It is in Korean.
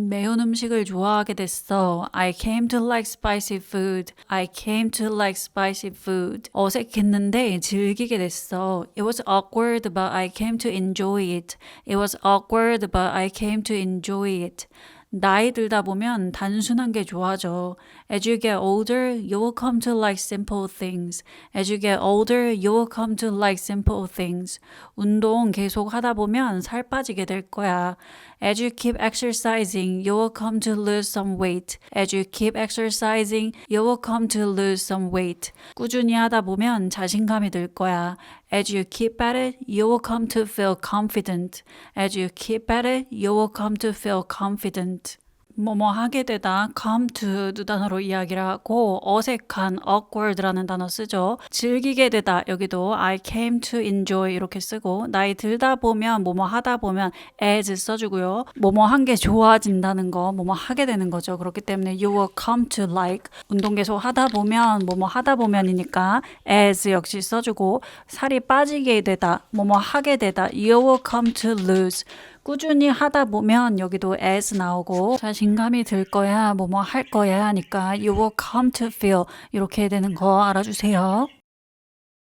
매운 음식을 좋아하게 됐어. I came to like spicy food. I came to like spicy food. 어색했는데 즐기게 됐어. It was awkward, but I came to enjoy it. It was awkward, but I came to enjoy it. 나이 들다 보면 단순한 게 좋아져. As you get older, you will come to like simple things. As you get older, you will come to like simple things. 운동 계속 하다 보면 살 빠지게 될 거야. As you keep exercising, you will come to lose some weight. As you keep exercising, you will come to lose some weight. 꾸준히 하다 보면 자신감이 들 거야. As you keep at it, you will come to feel confident. As you keep at it, you will come to feel confident. 뭐뭐 하게 되다 come to 두 단어로 이야기를 하고 어색한 awkward라는 단어 쓰죠. 즐기게 되다 여기도 I came to enjoy 이렇게 쓰고 나이 들다 보면 뭐뭐 하다 보면 as 써주고요. 뭐뭐 한 게 좋아진다는 거 뭐뭐 하게 되는 거죠. 그렇기 때문에 you will come to like 운동 계속 하다 보면 뭐뭐 하다 보면이니까 as 역시 써주고 살이 빠지게 되다 뭐뭐 하게 되다 you will come to lose 꾸준히 하다 보면 여기도 as 나오고 자신감이 들 거야, 뭐뭐 할 거야 하니까 you will come to feel 이렇게 되는 거 알아주세요.